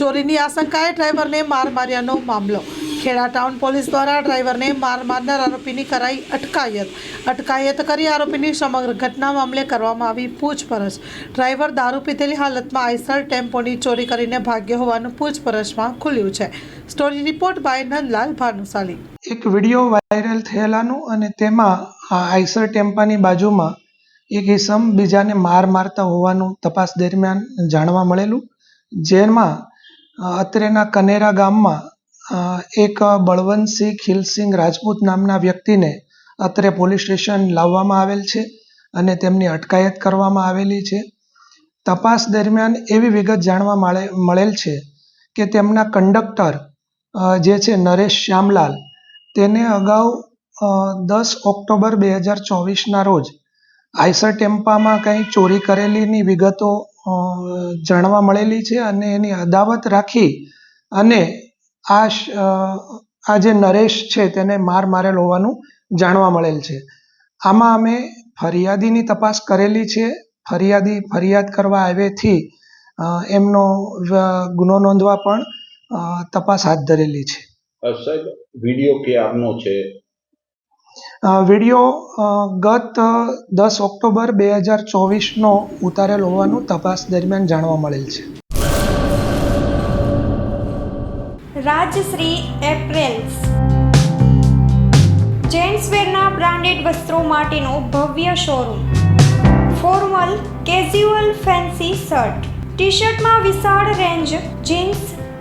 ચોરીની આશંકાએ ડ્રાઈવરને માર માર્યાનો મામલો. ખેડા ટાઉન પોલીસ દ્વારા ડ્રાઈવરને માર મારનાર આરોપીની કરાઈ અટકાયત. અટકાયત કરી આરોપીની સમગ્ર ઘટના મામલે કરવામાં આવી પૂછપરછ. ડ્રાઈવર દારૂ પીધેલી હાલતમાં આઈસર ટેમ્પોની ચોરી કરીને ભાગ્ય હોવાનું પૂછપરછમાં ખુલ્યું છે. Story report by Nandlal Bhanushali. એક વીડિયો વાયરલ થયેલાનું અને તેમાં આઈસર ટેમ્પાની બાજુમાં એક ઇસમ બીજાને માર મારતા હોવાનું તપાસ દરમિયાન જાણવા મળેલું. જેમાં અત્રેના કનેરા ગામમાં એક બળવંતસિંહ ખીલસિંહ રાજપૂત નામના વ્યક્તિને અત્રે પોલીસ સ્ટેશન લાવવામાં આવેલ છે અને તેમની અટકાયત કરવામાં આવેલી છે. તપાસ દરમિયાન એવી વિગત જાણવા મળે, મળેલ છે કે તેમના કંડક્ટર જે છે નરેશ શ્યામલાલ, તેને અગાઉ દસ ઓક્ટોબર બે હજાર ચોવીસના રોજ આઈસર ટેમ્પામાં કંઈ ચોરી કરેલીની વિગતો જાણવા મળેલી છે અને એની અદાવત રાખી અને આ આ જે નરેશ છે તેને માર મારેલ હોવાનું જાણવા મળેલ છે. આમાં અમે ફરિયાદીની તપાસ કરેલી છે. ફરિયાદી ફરિયાદ કરવા આવેથી એમનો ગુનો નોંધવા પણ તપાસ હાથ ધરેલી છે. સાહેબ વીડિયો ક્યારનો છે અ, વીડિયો ગત દસ ઓક્ટોબર બે હજાર ચોવીસનો ઉતારેલ હોવાનું તપાસ દરમિયાન જાણવા મળેલ છે. રાજશ્રી એપ્રેલ્સ. જેન્ટ્સવેરના બ્રાન્ડેડ વસ્ત્રો માટેનો ભવ્ય showroom. Formal casual fancy shirt. T શર્ટમાં વિશાળ રેન્જ જીન્સ